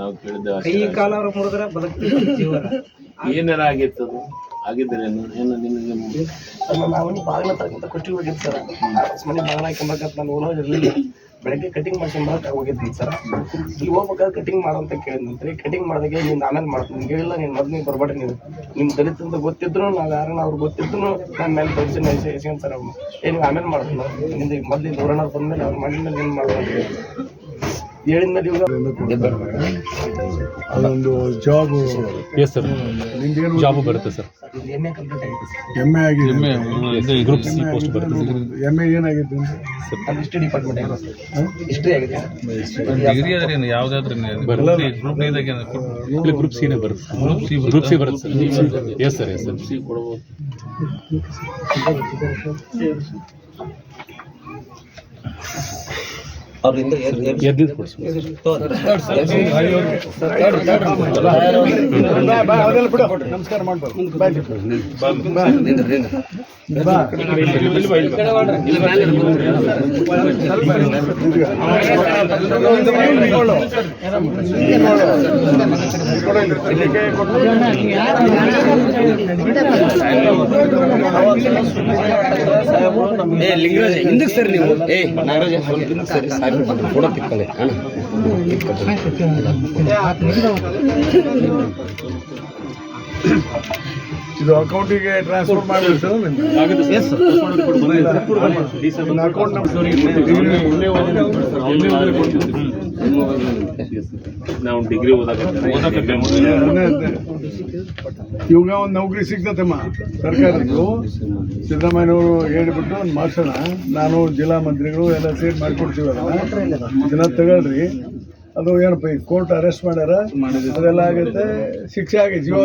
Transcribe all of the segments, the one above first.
ನಾವು ಕೇಳಿದ್ದೆ ಕೈ ಅವರು ಮುರಿದ್ರೆ ಬದುಕ್ತೀವಿ ಜೀವನ. ಏನಾರ ಆಗಿತ್ತು ಅದು? ಆಗಿದ್ರೇನು ಏನು? ನಿಮಗೆ ನಾವು ಬಾಗಿಲ ತರಕಂತ ಕೊಟ್ಟಿ ಹೋಗಿದ್ದು ಸರ್. ಮನೆ ಬಾಗಿಲ ಹಾಕೊಂಬಕಂತ ನಾನು ಓನೋದಿರಲಿಲ್ಲ ಇರಲಿಲ್ಲ ಬೆಳಗ್ಗೆ ಕಟಿಂಗ್ ಮಾಡ್ಕೊಂಬರಕ್ಕೆ ಹೋಗಿದ್ದೀನಿ ಸರ್. ಇಲ್ಲಿ ಹೋಗ್ಬೇಕಾದ್ರೆ ಕಟಿಂಗ್ ಮಾಡಂತ ಕೇಳಿದ್ನಂತ್ರಿ. ಕಟಿಂಗ್ ಮಾಡಿದಾಗ ನೀನು ಆಮೇಲೆ ಮಾಡ್ತೀನಿ. ನಿಮ್ಗೆ ಹೇಳಿಲ್ಲ ನೀನು ಮೊದಲು ನೀವು ನೀನು. ನೀವು ನಿಮ್ಮ ದಲಿತ ಅಂತ ಗೊತ್ತಿದ್ರು ನಾವು ಯಾರನ್ನ ಅವ್ರು ಗೊತ್ತಿದ್ರು ನನ್ನ ಮೇಲೆ ಪರಿಚಯ ಎಸ್ಕೊಂಡ್ ಸರ್ ಅವ್ರು ಏ ನೀವು ಆಮೇಲೆ ಮಾಡ್ತೀನಿ. ನಿಮ್ದು ಮೊದಲು ದೂರಣ್ಣವ್ರು ಬಂದ್ಮೇಲೆ ಅವ್ರು ಮಾಡಿದ್ಮೇಲೆ ಏನು ಮಾಡ್ಬೋದು ಅದೊಂದು ಜಾಬ್ ಎಸ್ ಸರ್ ನಿಮ್ದೇನು ಜಾಬ್ ಬರುತ್ತೆ ಸರ್ ಎಂ ಎ ಕಂಪ್ಲೀಟ್ ಆಗಿದೆ. Sir M A group C post ಬರುತ್ತೆ ಎಂ ಎ ಏನಾಗಿದೆ ಸರ್ ಹಿಸ್ಟ್ರಿ ಡಿಪಾರ್ಟ್ಮೆಂಟ್ ಹಿಸ್ಟ್ರಿ ಆಗಿದೆ. ಡಿಗ್ರಿ ಆದ್ರೆ ಏನು? ಯಾವ್ದಾದ್ರೂ ಗ್ರೂಪ್ ಇದಾಗ ಇಲ್ಲಿ ಗ್ರೂಪ್ ಸಿನೇ ಬರುತ್ತೆ ಗ್ರೂಪ್ ಸಿ ಗ್ರೂಪ್ ಸಿ ಬರುತ್ತೆ sir yes sir yes sir C ಕೊಡ್ಬೋದು. ಕೊಡಿಸ್ಬೋದು ನಮಸ್ಕಾರ ಮಾಡ್ಬೋದು ಏ ಲಿಂಗರಾಜ ಹಿಂದಕ್ಕೆ ಸರ್ ನೀವು. ಏ ನಾಗರಾಜ ಹಿಂದಕ್ಕೆ ಸರಿ. ಸಾರಿ ಫೋಟೋ ಅಣ್ಣ. ಇದು ಅಕೌಂಟಿಗೆ ಟ್ರಾನ್ಸ್ಫರ್ ಮಾಡಬೇಕು ಅಕೌಂಟ್ ನಾವು ಡಿಗ್ರಿ ಇವಾಗ ಒಂದು ನೌಕರಿ ಸಿಗ್ತತಮ್ಮ. ಸರ್ಕಾರದ್ದು. ಸಿದ್ದರಾಮಯ್ಯವರು ಹೇಳಿಬಿಟ್ಟು ಒಂದು ಮಾಡ್ಸೋಣ. ನಾನು ಜಿಲ್ಲಾ ಮಂತ್ರಿಗಳು ಎಲ್ಲ ಸೇರಿ ಮಾಡಿಕೊಡ್ತೀವಲ್ಲ ಜನ ತಗೊಳ್ರಿ. ಅದು ಏನಪ್ಪ ಈ ಕೋರ್ಟ್ ಅರೆಸ್ಟ್ ಮಾಡ್ಯಾರ? ಅದೆಲ್ಲ ಆಗುತ್ತೆ. ಶಿಕ್ಷೆ ಆಗಿ ಜೀವ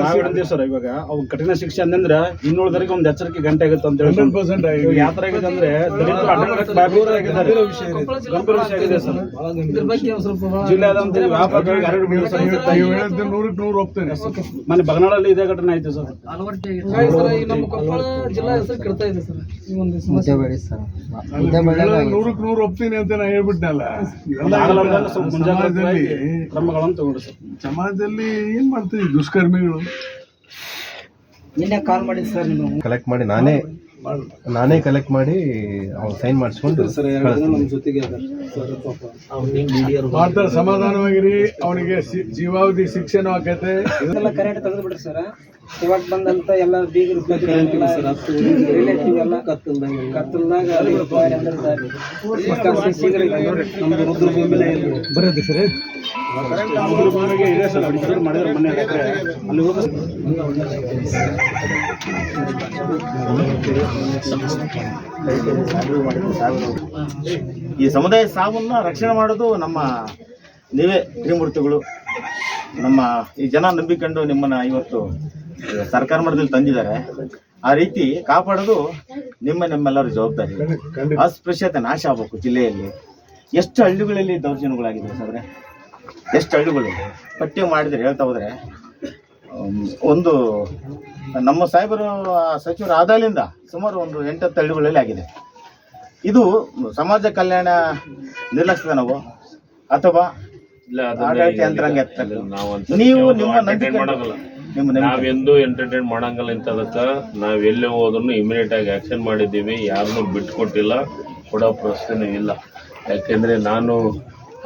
ಸರ್ ಇವಾಗ ಅವ್ ಕಠಿಣ ಶಿಕ್ಷೆ ಅಂದ್ರೆ ಇನ್ನುಳಿದರಿಗೆ ಒಂದ್ ಎಚ್ಚರಿಕೆ ಗಂಟೆ ಆಗುತ್ತೆ ಅಂತ ಹೇಳಿ ಹಂಡ್ರೆಡ್ ಪರ್ಸೆಂಟ್ ಆಗಿ ಯಾವ ತರ ಆಗಿದೆ ಅಂದ್ರೆ ದಲಿತರು ಅಡ್ಡಾಡಕ್ಕೆ ಬಾಯ್ಬಿಟ್ಟಿದ್ದಾರೆ. ಗಂಭೀರ ವಿಷಯ ಆಗಿದೆ ಸರ್. ಜಿಲ್ಲೆಯಾದಂತ ವ್ಯಾಪಾರಗಳಿಗೆ ಹರಡು ಬೀಳೋ ಸರ್ ನೀವು ಹೇಳಿದ್ದು ನೂರಕ್ಕೆ ನೂರು ಒಪ್ತೇನೆ ಮೊನ್ನೆ ಬಗನಾಳಲ್ಲಿ ಇದೇ ಘಟನೆ ಆಯ್ತು ಸರ್. ನಮ್ಮ ಕೊಪ್ಪಳ ಜಿಲ್ಲಾ ಹೆಸರು ಕೆಡ್ತಾ ಇದೆ ಸರ್. ಈ ಒಂದು ಅಲ್ಲಿ ನೂರಕ್ಕೆ ನೂರು ಒಪ್ತೀನಿ ಅಂತ ನಾ ಹೇಳ್ಬಿಟ್ನಲ್ಲ ಇವೆಲ್ಲ ಮುಂಜಾನೆ ಸ್ವಲ್ಪ ಮುಂಜಾಗ್ರತೆ ಸಮಾಜದಲ್ಲಿ ಕ್ರಮಗಳನ್ನು ತಗೊಂಡ್ರು ಸರ್ ಸಮಾಜದಲ್ಲಿ ಏನ್ ಮಾಡ್ತೀವಿ ದುಷ್ಕರ್ಮಿಗಳು? ನಿನ್ನೆ ಕಾಲ್ ಮಾಡಿ ಸರ್ ನೀವು ಕಲೆಕ್ಟ್ ಮಾಡಿ ನಾನೇ ನಾನೇ ಕಲೆಕ್ಟ್ ಮಾಡಿ ಅವ್ನು ಸೈನ್ ಮಾಡಿಸ್ಕೊಂಡು ಮಾಡ್ತಾರೆ ಸಮಾಧಾನವಾಗಿರಿ ಅವನಿಗೆ ಜೀವಾವಧಿ ಶಿಕ್ಷಣ ಆಕೈತೆ ಇದೆಲ್ಲ ಕರೆಕ್ಟ್ ತೆಗೆದು ಬಿಡ್ರಿ ಸರ್ ಇವಾಗ ಬಂದಂತ ಎಲ್ಲ ಬೀಗರು ರಿಲೇಟಿವ್ ಎಲ್ಲ ಕತ್ತಲ್ದಾಗ ಕತ್ತಲ್ದಾಗ ನಮ್ದು ರುದ್ರ ಬೆಂಬಲ ಬರೋದು ಸರ್. ಮನೆಗೆ ಇದೆ ಸರ್ ಅಡಿಕೆ ಮಾಡಿದ್ರೆ ಮನೆ ಹಾಕಿದ್ರೆ ಅಲ್ಲಿ ಹೋಗಿ ಈ ಸಮುದಾಯ ಸಾವನ್ನ ರಕ್ಷಣೆ ಮಾಡೋದು ನಮ್ಮ ನೀವೇ ತ್ರಿಮೂರ್ತಿಗಳು. ನಮ್ಮ ಈ ಜನ ನಂಬಿಕೊಂಡು ನಿಮ್ಮನ್ನ ಇವತ್ತು ಸರ್ಕಾರ ಮಟ್ಟದಲ್ಲಿ ತಂದಿದ್ದಾರೆ ಆ ರೀತಿ ಕಾಪಾಡೋದು ನಿಮ್ಮ ನಿಮ್ಮೆಲ್ಲರ ಜವಾಬ್ದಾರಿ. ಅಸ್ಪೃಶ್ಯತೆ ನಾಶ ಆಗಬೇಕು ಜಿಲ್ಲೆಯಲ್ಲಿ. ಎಷ್ಟು ಹಳ್ಳಿಗಳಲ್ಲಿ ದೌರ್ಜನ್ಯಗಳಾಗಿದೆ ಸರ್? ಎಷ್ಟು ಹಳ್ಳಿಗಳು? ಪಟ್ಟಿ ಮಾಡಿದ್ರೆ ಹೇಳ್ತಾ ಹೋದ್ರೆ ಒಂದು ನಮ್ಮ ಸಾಹೇಬರು ಆ, ಸಚಿವರು ಆದಾಲಿಂದ ಸುಮಾರು ಒಂದು ಎಂಟತ್ತು ಹಳ್ಳಿಗಳಲ್ಲಿ ಆಗಿದೆ. ಇದು ಸಮಾಜ ಕಲ್ಯಾಣ ನಿರ್ಲಕ್ಷ್ಯದ ನಾವು ಅಥವಾ ಆಡಳಿತ ಯಂತ್ರಾಂಗ ನೀವು ನಿಮ್ಮ ನಂಬಿಕೆ- ಮಾಡಂಗಿಲ್ಲ ನಿಮ್ಮ ನಂಬಿಕೆ- ನಾವೆಂದೂ ಎಂಟರ್ಟೈನ್ ಮಾಡಂಗಿಲ್ಲ ಇಂಥದಕ್ಕ ನಾವು ಎಲ್ಲೇ ಹೋದ್ರು ಇಮಿಡಿಯೇಟ್ ಆಗಿ ಆಕ್ಷನ್ ಮಾಡಿದ್ದೀವಿ. ಯಾರನ್ನೂ ಬಿಟ್ಕೊಟ್ಟಿಲ್ಲ. ಕೊಡೋ ಪ್ರಶ್ನೆ ಇಲ್ಲ. ಯಾಕೆಂದರೆ ನಾನು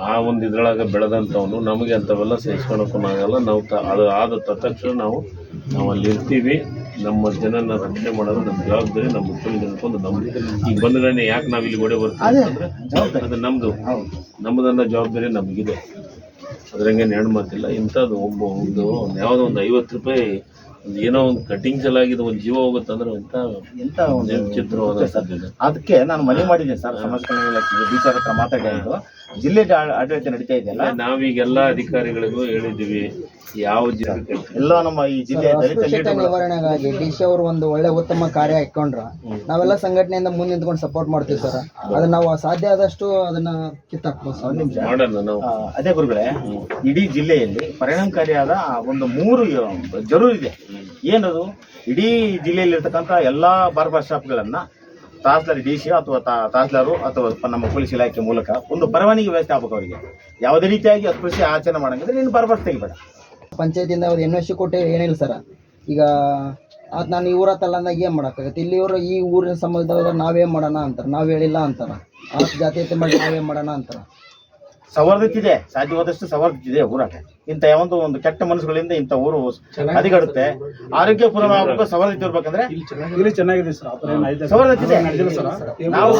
ಆ ಒಂದು ಇದ್ರೊಳಗೆ ಬೆಳೆದಂಥವನು. ನಮಗೆ ಅಂಥವೆಲ್ಲ ಸಹಿಸ್ಕೊಳಕ್ಕೂ ಆಗಲ್ಲ. ನಾವು ತ ಅದು ಆದ ತಕ್ಷಣ ನಾವು ನಾವು ಅಲ್ಲಿ ಇರ್ತೀವಿ. ನಮ್ಮ ಜನನ ರಕ್ಷಣೆ ಮಾಡೋದು ನಮ್ಮ ಜವಾಬ್ದಾರಿ. ನಮ್ಮ ಮುಖ್ಯಮಂತ್ರಿ ನಮ್ಮ ಈಗ ಬಂದ ಯಾಕೆ ನಾವು ಇಲ್ಲಿ ಗೋಡೆ ಬರ್ತೀವಿ ಅಂದರೆ ಅದು ನಮ್ಮದು ನಮ್ಮದನ್ನ ಜವಾಬ್ದಾರಿ ನಮಗಿದೆ. ಅದ್ರಂಗೆ ಹೆಣ್ಣು ಮಾತಿಲ್ಲ. ಇಂಥದ್ದು ಒಬ್ಬ ಒಂದು ಯಾವುದೋ ಒಂದು ಐವತ್ತು ರೂಪಾಯಿ ಒಂದು ಏನೋ ಒಂದು ಕಟಿಂಗ್ ಚಲಾಗಿದೆ ಒಂದು ಜೀವ ಹೋಗುತ್ತಂದ್ರೆ ಇಂಥ ಎಂತ ಒಂದು ಚಿತ್ರವಾದ ಸಾಧ್ಯತೆ ಅದಕ್ಕೆ ನಾನು ಮನೆ ಮಾಡಿದ್ದೀನಿ ಸರ್ ಸಮಾಜ ಕಲ್ಯಾಣ ಇಲಾಖೆಗೆ. ಹತ್ರ ಮಾತಾಡಿದ್ದು ಜಿಲ್ಲೆ ಆಡಳಿತ ನಡೀತಾ ಇದೆಯಲ್ಲ? ನಾವೀಗೆಲ್ಲ ಅಧಿಕಾರಿಗಳಿಗೂ ಹೇಳಿದ್ದೀವಿ ಯಾವ ಜಿಲ್ಲೆ ಎಲ್ಲ ನಮ್ಮ ಈ ಜಿಲ್ಲೆಯ ದಲಿತ ನಿವಾರಣೆಗಾಗಿ ಡಿ ಸಿ ಅವರು ಒಂದು ಒಳ್ಳೆ ಉತ್ತಮ ಕಾರ್ಯ ಇಟ್ಕೊಂಡ್ರ. ನಾವೆಲ್ಲ ಸಂಘಟನೆಯಿಂದ ಮುಂದೆ ನಿಂತ್ಕೊಂಡು ಸಪೋರ್ಟ್ ಮಾಡ್ತೀವಿ ಸರ್. ಅದನ್ನ ನಾವು ಸಾಧ್ಯ ಆದಷ್ಟು ಅದನ್ನ ಕಿತ್ತಾಕ್ಬೋದು ಅದೇ ಗುರುಗಳೇ ಇಡೀ ಜಿಲ್ಲೆಯಲ್ಲಿ ಪರಿಣಾಮಕಾರಿಯಾದ ಒಂದು ಮೂರು ಜರೂರಿದೆ. ಇದೆ ಏನದು? ಇಡೀ ಜಿಲ್ಲೆಯಲ್ಲಿರ್ತಕ್ಕಂಥ ಎಲ್ಲಾ ಬಾರ್ಬರ್ ಶಾಪ್ಗಳನ್ನ ತಹಸೀಲ್ದಾರ್ ಡಿ ಸಿ ಅಥವಾ ತಹಸೀಲ್ದಾರು ಅಥವಾ ನಮ್ಮ ಪೊಲೀಸ್ ಇಲಾಖೆ ಮೂಲಕ ಒಂದು ಪರವಾನಗಿ ವ್ಯವಸ್ಥೆ ಆಗ್ಬೇಕು ಅವರಿಗೆ. ಯಾವುದೇ ರೀತಿಯಾಗಿ ಅಸ್ಪೃಶ್ಯ ಆಚರಣೆ ಮಾಡಂಗಿದ್ರೆ ನೀನು ಬರಬರ್ಸ್ ತೆಗಿಬೇಡ. ಪಂಚಾಯತಿಯಿಂದ ಅವ್ರು ಎನ್ ಸಿ ಕೊಟ್ಟು ಏನಿಲ್ಲ ಸರ. ಈಗ ಅದು ನಾನು ಈ ಊರ ತಲ್ಲಂದಾಗ ಏನು ಮಾಡೋಕ್ಕಾಗತ್ತೆ? ಇಲ್ಲಿ ಇವರು ಈ ಊರಿನ ಸಂಬಂಧದವ್ರು ನಾವೇನು ಮಾಡೋಣ ಅಂತಾರೆ? ನಾವು ಹೇಳಿಲ್ಲ ಅಂತಾರೆ? ಆ ಜಾತಿ ಮಾಡಿ ನಾವೇನು ಮಾಡೋಣ ಅಂತಾರ? ಸವರ್ದಿತ್ತಿದೆ ಸಾಧ್ಯವಾದಷ್ಟು ಸವರ್ದಿತ್ತಿದೆ ಊರಾಗ. ಇಂಥ ಯಾವೊಂದು ಒಂದು ಕೆಟ್ಟ ಮನಸ್ಸುಗಳಿಂದ ಇಂಥ ಊರು ಹದಿಗಡುತ್ತೆ. ಆರೋಗ್ಯ ಆಗ್ಬೇಕು ಸವರ್ದಿತ್ತು ಇರ್ಬೇಕಂದ್ರೆ ಇಲ್ಲಿ ಚೆನ್ನಾಗಿದೆ. ಸರ್ ಸವರ್ದಿತ್ತಿದೆ ನಾವು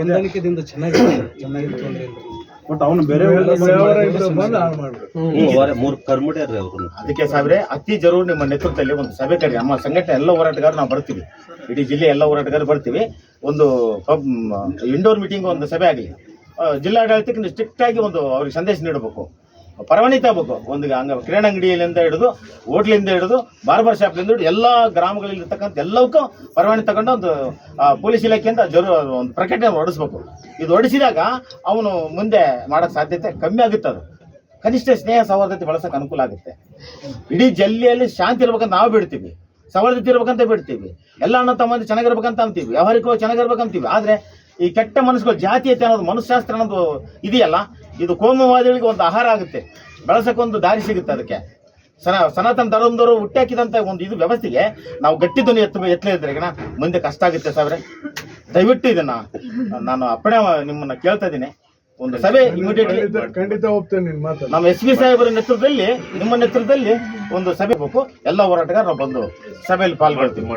ಹೊಂದಾಣಿಕೆದಿಂದ ಚೆನ್ನಾಗಿದೆ ಚೆನ್ನಾಗಿದೆ ತೊಂದ್ರೆ ಬಟ್ ಅವನು ಬೇರೆ ಅದಕ್ಕೆ ಸಾವಿರ ಅತಿ ಜರೂರು ನಿಮ್ಮ ನೇತೃತ್ವದಲ್ಲಿ ಒಂದು ಸಭೆ ಕರೆ ನಮ್ಮ ಸಂಘಟನೆ ಎಲ್ಲ ಹೋರಾಟಗಾರರು ನಾವು ಬರ್ತೀವಿ. ಇಡೀ ಜಿಲ್ಲೆ ಎಲ್ಲ ಹೋರಾಟಗಾರ ಬರ್ತೀವಿ. ಒಂದು ಇಂಡೋರ್ ಮೀಟಿಂಗ್ ಒಂದು ಸಭೆ ಆಗಲಿ. ಜಿಲ್ಲಾಡಳಿತಕ್ಕೆ ಸ್ಟ್ರಿಕ್ಟ್ ಆಗಿ ಒಂದು ಅವ್ರಿಗೆ ಸಂದೇಶ ನೀಡಬೇಕು. ಪರವಾನಿತ ಆಗಬೇಕು ಒಂದು ಹಂಗ ಕಿರಾಣಿ ಅಂಗಡಿಯಲ್ಲಿಂದ ಹಿಡಿದು, ಹೋಟ್ಲಿಂದ ಹಿಡಿದು, ಬಾರ್ಬರ್ ಶಾಪ್ಲಿಂದ ಹಿಡಿದು ಎಲ್ಲ ಗ್ರಾಮಗಳಲ್ಲಿ ಇರ್ತಕ್ಕಂಥ ಎಲ್ಲವಕ್ಕೂ ಪರವಾನಿ ತಗೊಂಡು ಒಂದು ಪೊಲೀಸ್ ಇಲಾಖೆಯಿಂದ ಜರು, ಒಂದು ಪ್ರಕಟಣೆ ಹೊಡಿಸ್ಬೇಕು ಇದು ಹೊಡಿಸಿದಾಗ ಅವನು ಮುಂದೆ ಮಾಡೋಕ್ಕೆ ಸಾಧ್ಯತೆ ಕಮ್ಮಿ ಆಗುತ್ತೆ ಅದು. ಕನಿಷ್ಠ ಸ್ನೇಹ ಸೌಹಾರ್ದತೆ ಬಳಸೋಕೆ ಅನುಕೂಲ ಆಗುತ್ತೆ. ಇಡೀ ಜಲ್ಲಿಯಲ್ಲಿ ಶಾಂತಿ ಇರ್ಬೇಕಂತ ನಾವು ಬಿಡ್ತೀವಿ. ಸೌಹಾರ್ದತೆ ಇರ್ಬೇಕಂತ ಬಿಡ್ತೀವಿ. ಎಲ್ಲ ಅಣ್ಣ ತಮ್ಮಂದಿ ಚೆನ್ನಾಗಿರ್ಬೇಕಂತ ಅಂತೀವಿ. ವ್ಯವಹಾರಿಕವಾಗಿ ಚೆನ್ನಾಗಿರ್ಬೇಕಂತೀವಿ. ಆದ್ರೆ ಈ ಕೆಟ್ಟ ಮನಸ್ಸುಗಳು ಜಾತೀಯತೆ ಅನ್ನೋದು ಮನಸ್ಸಾಸ್ತ್ರ ಅನ್ನೋದು ಇದೆಯಲ್ಲ ಇದು ಕೋಮುವಾದಿಗಳಿಗೆ ಒಂದು ಆಹಾರ ಆಗುತ್ತೆ. ಬೆಳೆಸಕ್ಕೊಂದು ದಾರಿ ಸಿಗುತ್ತೆ ಅದಕ್ಕೆ. ಸನ ಸನಾತನ ಧರ್ಮದವರು ಹುಟ್ಟಾಕಿದಂಥ ಒಂದು ಇದು ವ್ಯವಸ್ಥೆಗೆ ನಾವು ಗಟ್ಟಿ ಧ್ವನಿ ಎತ್ತ ಎತ್ತಲಿದ್ರೆ ಈಗ ಮುಂದೆ ಕಷ್ಟ ಆಗುತ್ತೆ ಸಾವಿರ. ದಯವಿಟ್ಟು ಇದನ್ನ ನಾನು ಅಪ್ಪಣೆ ನಿಮ್ಮನ್ನ ಕೇಳ್ತಾ ಇದ್ದೀನಿ. ಒಂದು ಸಭೆ ಇಮಿಡಿಯೇಟ್ಲಿ ಖಂಡಿತ ಹೋಗ್ತೇನೆ ನಮ್ಮ ಎಸ್ ಪಿ ಸಾಹೇಬರ ನೇತೃತ್ವದಲ್ಲಿ ನಿಮ್ಮ ನೇತೃತ್ವದಲ್ಲಿ ಒಂದು ಸಭೆ ಬೇಕು ಎಲ್ಲ ಹೋರಾಟಗಾರರು ಬಂದು ಸಭೆಯಲ್ಲಿ ಪಾಲ್ಗೊಳ್ತೀವಿ.